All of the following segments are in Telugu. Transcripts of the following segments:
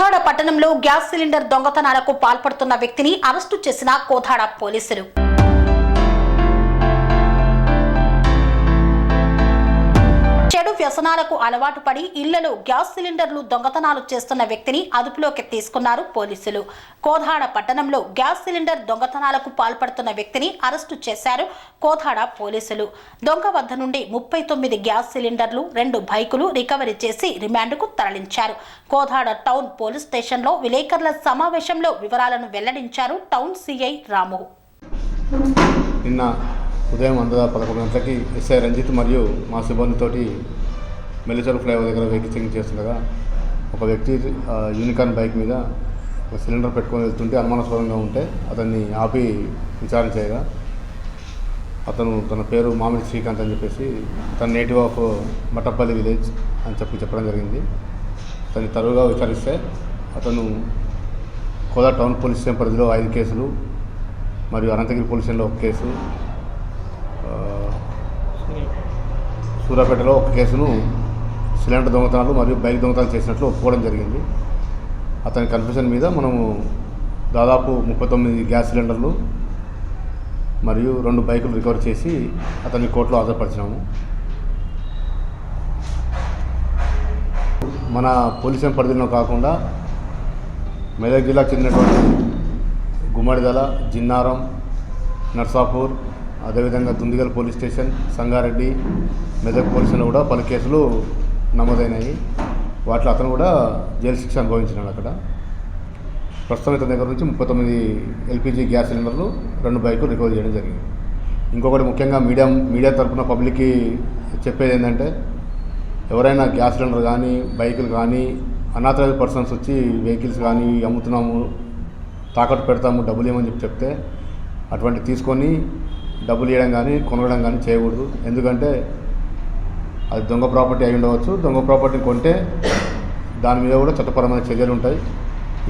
కోదాడ పట్టణంలో గ్యాస్ సిలిండర్ దొంగతనాలకు పాల్పడుతున్న వ్యక్తిని అరెస్టు చేసిన కోదాడ పోలీసులు. వ్యసనాలకు అలవాటు పడి ఇళ్ళలో గ్యాస్ సిలిండర్లు దొంగతనాలు చేస్తున్న వ్యక్తిని అదుపులోకి తీసుకున్నారు పోలీసులు. కోదాడ పట్టణంలో గ్యాస్ సిలిండర్ దొంగతనాలకు పాల్పడుతున్న వ్యక్తిని అరెస్టు చేశారు కోదాడ పోలీసులు. దొంగ వద్ద నుండి ముప్పై తొమ్మిది గ్యాస్ సిలిండర్లు రెండు బైకులు రికవరీ చేసి రిమాండ్కు తరలించారు. కోదాడ టౌన్ పోలీస్ స్టేషన్లో విలేకరుల సమావేశంలో వివరాలను వెల్లడించారు టౌన్ సిఐ రాము. నిన్న ఉదయం అందదా పదకొండు గంటలకి ఎస్ఐ రంజిత్ మరియు మా సిబ్బందితోటి మెల్లిచరు ఫ్లైఓవర్ దగ్గర వెహికల్ చెకింగ్ చేస్తుండగా ఒక వ్యక్తి యూనికార్న్ బైక్ మీద ఒక సిలిండర్ పెట్టుకొని వెళ్తుంటే అనుమానాస్పదంగా ఉంటే అతన్ని ఆపి విచారణ చేయగా అతను తన పేరు మామిడి శ్రీకాంత్ అని చెప్పేసి తన నేటివ్ ఆఫ్ మట్టపల్లి విలేజ్ అని చెప్పి చెప్పడం జరిగింది. అతన్ని తరువుగా విచారిస్తే అతను కోదా టౌన్ పోలీస్ స్టేషన్ పరిధిలో ఐదు కేసులు మరియు అనంతగిరి పోలీస్ స్టేషన్లో ఒక కేసు సూర్యాపేటలో ఒక కేసును సిలిండర్ దొంగతనాలు మరియు బైక్ దొంగతనాలు చేసినట్లు ఒప్పుకోవడం జరిగింది. అతని కన్ఫ్యూషన్ మీద మనము దాదాపు ముప్పై తొమ్మిది గ్యాస్ సిలిండర్లు మరియు రెండు బైకులు రికవర్ చేసి అతన్ని కోర్టులో హాజరుపరిచినాము. మన పోలీస్ పరిధిలో కాకుండా మెదక్ జిల్లా చెందినటువంటి గుమ్మడిదల జిన్నారం నర్సాపూర్ అదేవిధంగా దుందిగల్ పోలీస్ స్టేషన్ సంగారెడ్డి మెదక్ పోలీసులో కూడా పలు కేసులు నమోదైనాయి వాటిలో అతను కూడా జైలు శిక్ష అనుభవించినాడు అక్కడ. ప్రస్తుతం ఇతని దగ్గర నుంచి ముప్పై తొమ్మిది ఎల్పిజి గ్యాస్ సిలిండర్లు రెండు బైకులు రికవర్ చేయడం జరిగింది. ఇంకొకటి ముఖ్యంగా మీడియా మీడియా తరఫున పబ్లిక్కి చెప్పేది ఏంటంటే ఎవరైనా గ్యాస్ సిలిండర్ కానీ బైకులు కానీ అనాథరైజ్ పర్సన్స్ వచ్చి వెహికల్స్ కానీ అమ్ముతున్నాము తాకట్టు పెడతాము డబ్బులు ఏమని చెప్పి చెప్తే అటువంటి తీసుకొని డబ్బులు ఇవ్వడం కానీ కొనడం కానీ చేయకూడదు. ఎందుకంటే అది దొంగ ప్రాపర్టీ అయి ఉండవచ్చు. దొంగ ప్రాపర్టీని కొంటే దాని మీద కూడా చట్టపరమైన చర్యలు ఉంటాయి.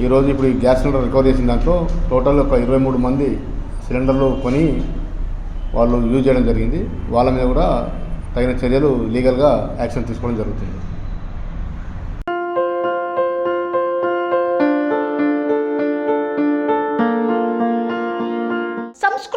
ఈరోజు ఇప్పుడు ఈ గ్యాస్ సిలిండర్ రికవర్ చేసిన దాంట్లో టోటల్ ఒక ఇరవై మూడు మంది సిలిండర్లు కొని వాళ్ళు యూజ్ చేయడం జరిగింది. వాళ్ళ మీద కూడా తగిన చర్యలు లీగల్గా యాక్షన్ తీసుకోవడం జరుగుతుంది.